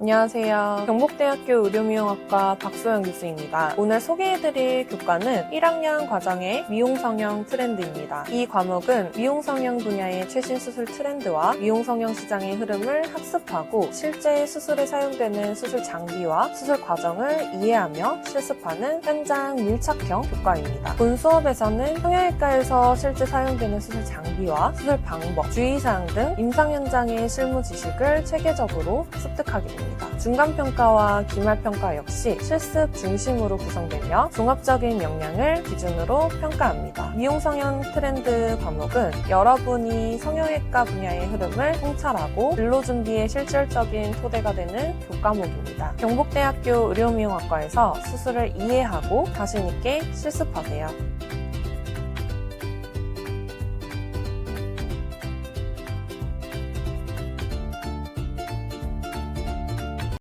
안녕하세요. 경북대학교 의료미용학과 박소영 교수입니다. 오늘 소개해드릴 교과는 1학년 과정의 미용성형 트렌드입니다. 이 과목은 미용성형 분야의 최신 수술 트렌드와 미용성형 시장의 흐름을 학습하고 실제 수술에 사용되는 수술 장비와 수술 과정을 이해하며 실습하는 현장 밀착형 교과입니다. 본 수업에서는 성형외과에서 실제 사용되는 수술 장비와 수술 방법, 주의사항 등 임상 현장의 실무 지식을 체계적으로 습득하게 됩니다. 중간평가와 기말평가 역시 실습 중심으로 구성되며 종합적인 역량을 기준으로 평가합니다. 미용성형 트렌드 과목은 여러분이 성형외과 분야의 흐름을 통찰하고 진로 준비에 실질적인 토대가 되는 교과목입니다. 경북대학교 의료미용학과에서 수술을 이해하고 자신있게 실습하세요.